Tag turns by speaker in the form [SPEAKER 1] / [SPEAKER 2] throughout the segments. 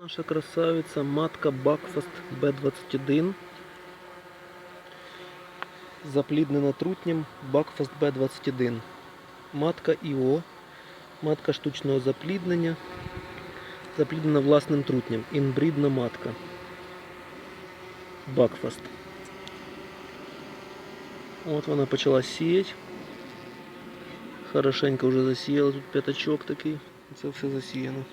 [SPEAKER 1] Наша красавиця матка Бакфаст Б21. Запліднена трутнем Бакфаст Б21. Матка ІО. Матка штучного запліднення. Запліднена власним трутнем. Інбрідна матка. Бакфаст. От вона почала сіяти. Хорошенько вже засіяла. Тут п'ятачок такий. Це все засіяно.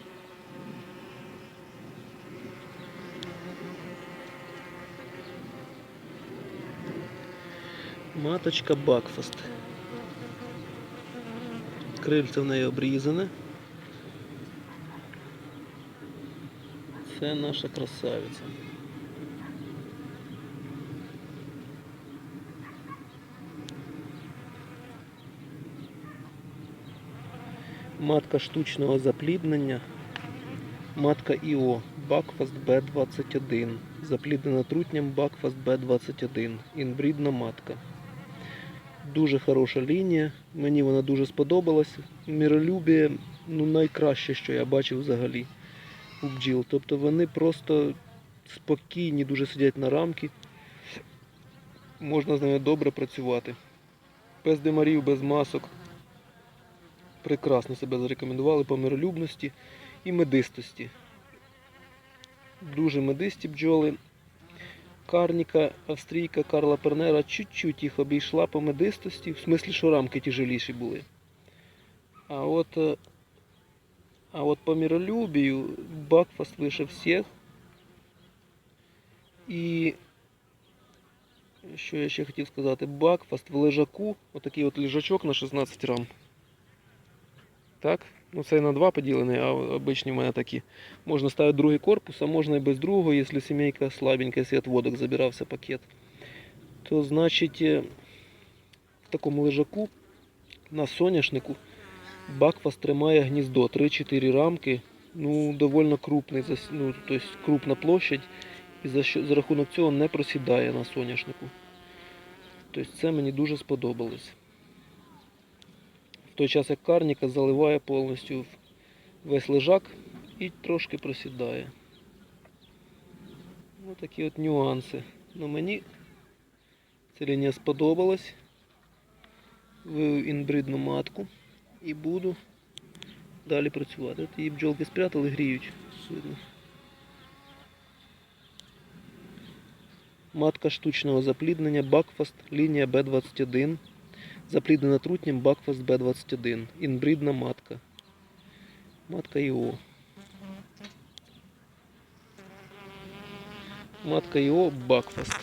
[SPEAKER 1] Маточка Бакфаст. Крильце в неї обрізане. Це наша красавиця. Матка штучного запліднення. Матка ІО. Бакфаст Б21. Запліднена трутням Бакфаст Б21. Інбрідна матка. Дуже хороша лінія. Мені вона дуже сподобалась. Міролюбіє ну, найкраще, що я бачив взагалі у бджіл. Тобто вони просто спокійні, дуже сидять на рамки. Можна з ними добре працювати. Без димарів, без масок. Прекрасно себе зарекомендували по миролюбності і медистості. Дуже медисті бджоли. Карніка, австрійка Карла Пернера чуть-чуть їх обійшла по медистості, в смислі, що рамки тяжеліші були. А от, е, а от по миролюбію Бакфаст вище всіх. І що я ще хотів сказати, Бакфаст в лежаку, отакий от лежачок на 16 рам. Так? Ну це на два поділений, а обичні в мене такі. Можна ставити другий корпус, а можна і без другого, якщо сімейка слабенька, якщо отводок забирався пакет. То значить е, в такому лежаку на соняшнику Бакфаст тримає гніздо 3-4 рамки. Ну, довольно крупний, ну, тобто крупна площадь. І за, за рахунок цього не просідає на соняшнику. Тобто це мені дуже сподобалось. Той час як карніка заливає повністю весь лежак і трошки просідає. Ось такі от нюанси. Ну мені ця лінія сподобалась. Вивів інбридну матку і буду далі працювати. От її бджолки спрятали, гріють. Видно. Матка штучного запліднення Бакфаст, лінія Б21. Запліднена трутнем Бакфаст Б21. Інбридна матка. Матка ІО. Матка ІО Бакфаст.